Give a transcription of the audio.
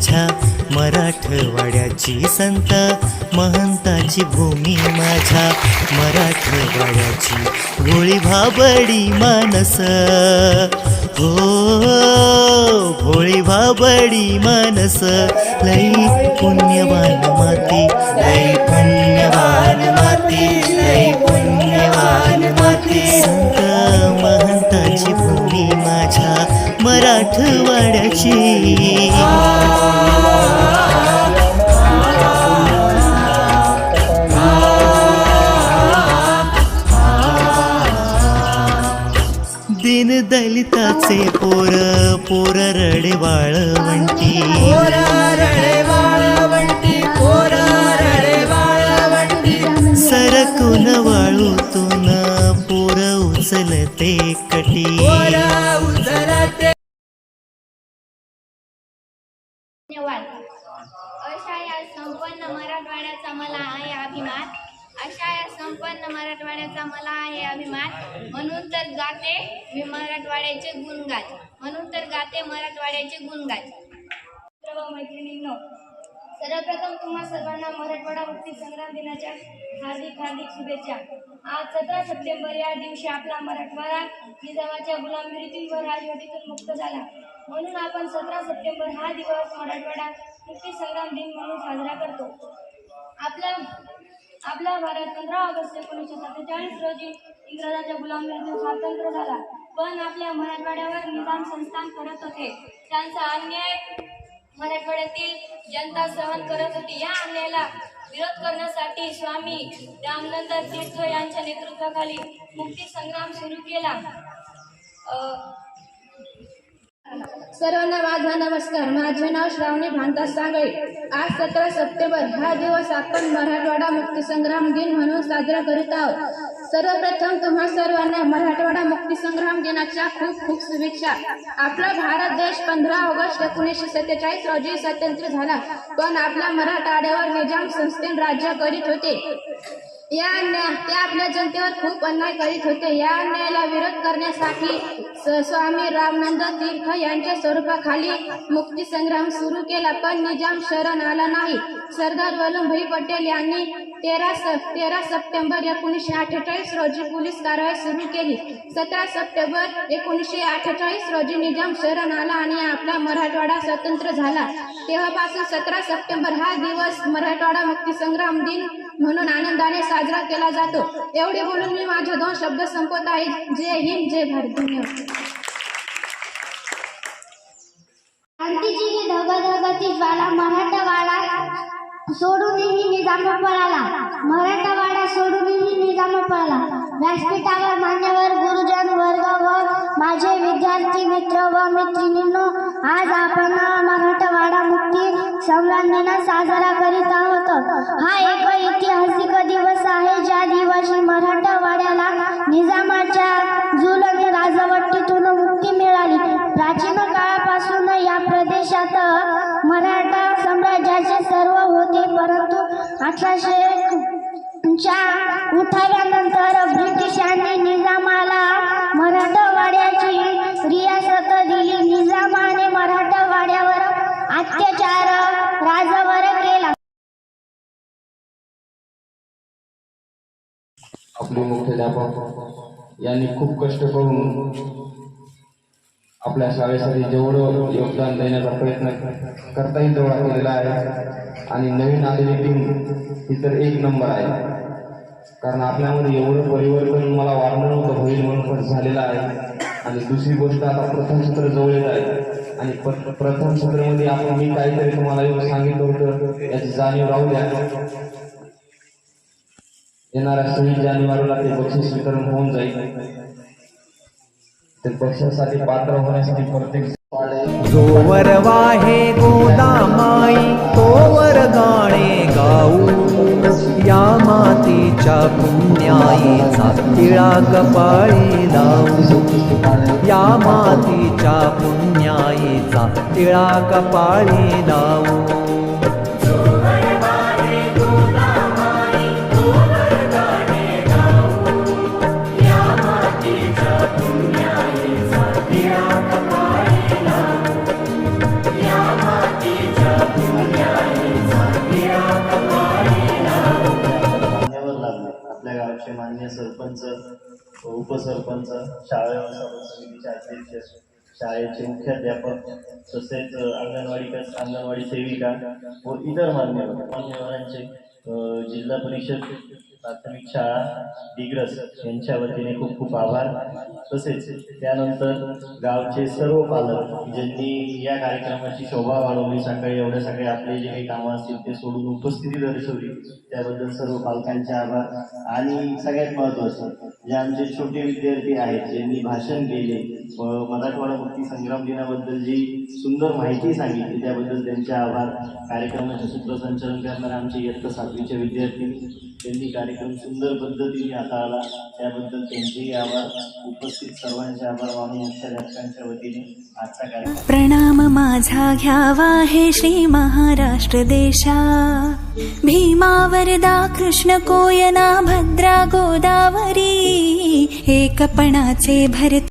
माझ्या मराठवाड्याची संत महंताची भूमी माझ्या मराठवाड्याची गोळी भाबडी मानस. हो भोळी बाबडी मानस लई पुण्यवान माती लई पुण्यवान माती लई पुण्यवान माती. संत महंताची भूमी माझ्या मराठवाड्याची. दिन दलिताचे पोर पोर रडे वाळवंटी सरकून वाळूतून पोर उचलते कटी. धन्यवाद. अशा या संपन्न मराठवाड्याचा मला आहे अभिमान. संपन्न मराठवाड्याचा मला आहे अभिमान. म्हणून तर गाते मी मराठवाड्याचे गुणगाज म्हणून तर गाते मराठवाड्याचे गुणगाज सर्व मैत्रिणींनो सर्वप्रथम तुम्हा सर्वांना मराठवाडा मुक्ती संग्राम दिनाच्या हार्दिक हार्दिक शुभेच्छा. आज सतरा सप्टेंबर या दिवशी आपला मराठवाडा निजामाच्या गुलामगिरीतून व राजवटीतून मुक्त झाला. म्हणून आपण सतरा सप्टेंबर हा दिवस मराठवाडा मुक्ती संग्राम दिन म्हणून साजरा करतो. आपला आपला भारत पंधरा ऑगस्ट एकोणीसशे सत्तेचाळीस रोजी इंग्रजांच्या गुलामीतून स्वातंत्र्य झाला. पण आपल्या मराठवाड्यावर निजाम संस्थान करत होते. त्यांचा अन्याय मराठवाड्यातील जनता सहन करत होती. या अन्यायाला विरोध करण्यासाठी स्वामी रामनंद तीर्थ यांच्या नेतृत्वाखाली मुक्ती संग्राम सुरू केला. सर्वांना माझा नमस्कार. माझे नाव श्रावणी भानदास सांगळे. आज सतरा सप्टेंबर हा दिवस आपण मराठवाडा मुक्तीसंग्राम दिन म्हणून साजरा करीत आहोत. सर्वप्रथम तुम्हा सर्वांना मराठवाडा मुक्तीसंग्राम दिनाच्या खूप खूप शुभेच्छा. आपला भारत देश पंधरा ऑगस्ट एकोणीसशे सत्तेचाळीस रोजी स्वतंत्र झाला. पण आपल्या मराठवाड्यावर निजाम संस्थेन राज्य करीत होते. या अन्याय ते आपल्या जनतेवर खूप अन्याय करीत होते. या अन्यायाला विरोध करण्यासाठी स- स्वामी रामनंद तीर्थ यांच्या स्वरूपाखाली मुक्ती संग्राम सुरू केला पण निजाम शरण आला नाही. सरदार वल्लभभाई पटेल यांनी तेरा स तेरा सप्टेंबर एकोणीसशे अठ्ठेचाळीस रोजी पोलीस कारवाई सुरू केली. सतरा सप्टेंबर एकोणीसशे अठ्ठेचाळीस रोजी निजाम शरण आला आणि आपला मराठवाडा स्वतंत्र झाला. तेव्हापासून सतरा सप्टेंबर हा दिवस मराठवाडा मुक्ती संग्राम दिन म्हणून आनंदाने साजरा केला जातो. एवढे बोलून मी माझे दोन शब्द संपत आहे. जय हिंद जय भारत. धन्यवाद. क्रांतीची धगधगती ज्वाला मराठवाडा सोडूनही निजाम पळाला. मराठवाडा सोडूनही निजाम पळाला. व्यासपीठावर मान्यवर गुरुजन वर्ग व माझे विद्यार्थी मित्र व मित्रिणींनो आज आपण मराठवाडा मुक्ती संग्राम दिन साजरा करीत आहोत. हा एक अठराशे च्या उठाव्यानंतर ब्रिटिशांनी निजामाला मराठवाड्याची रियासत दिली. निजामाने मराठवाड्यावर अत्याचार राजावर केला. आपले मुख्याध्यापक यांनी खूप कष्ट करून आपल्या शाळेसाठी जेवढं योगदान देण्याचा प्रयत्न करता तेवढा केलेला आहे. आणि नवीन आलेली टीम ही तर एक नंबर आहे. कारण आपल्यामध्ये एवढं परिवर्तन मला वाटलं नव्हतं होईल म्हणून पण झालेलं आहे. आणि दुसरी गोष्ट आता प्रथम सत्र जवळ येत आहे. आणि प्रथम सत्रामध्ये आपण मी काहीतरी तुम्हाला एवढं सांगितलं होतं याची जाणीव राहू द्या. येणाऱ्या सव्वीस जानेवारीला ते बक्षीस वितरण होऊन जाईल. ते पात्र होण्यासाठी प्रत्येक जोवर वाहे गोदामाई तोवर गाणे गाऊ. या मातीच्या पुण्याईचा तिळा कपाळी लावू. या मातीच्या पुण्याईचा तिळा कपाळी लावू. उपसरपंच शाळा व्यवस्थापन समितीचे अध्यक्ष शाळेचे मुख्याध्यापक तसेच अंगणवाडी अंगणवाडी सेविका व इतर मान्यवर मान्यवरांचे जिल्हा परिषद प्राथमिक शाळा दिग्रस यांच्या वतीने खूप खूप आभार. तसेच त्यानंतर गावचे सर्व पालक ज्यांनी या कार्यक्रमाची शोभा वाढवली सकाळी एवढ्या सकाळी आपले जे काही कामं असतील ते सोडून उपस्थिती दर्शवली त्याबद्दल सर्व पालकांचे आभार. आणि सगळ्यात महत्त्वाचं जे आमचे छोटे विद्यार्थी आहेत ज्यांनी भाषण केले व मराठवाडा मुक्ती संग्राम दिनाबद्दल जी सुंदर माहिती सांगितली त्याबद्दल त्यांचे आभार. कार्यक्रमाचे सूत्रसंचालन करणारे आमचे इयत्ता सातवीच्या विद्यार्थी त्यांनी कार्यक्रम सुंदर पद्धतीने हाताळला. त्याबद्दल त्यांचेही आभार. उपस्थित सर्वांचे आभार. मानून मुख्याध्यापकांच्या वतीने आजचा कार्यक्रम प्रणाम माझा घ्यावा हे श्री महाराष्ट्र देशा. भीमावरदा कृष्ण कोयना भद्रा गोदावरी. एकपणाचे भरत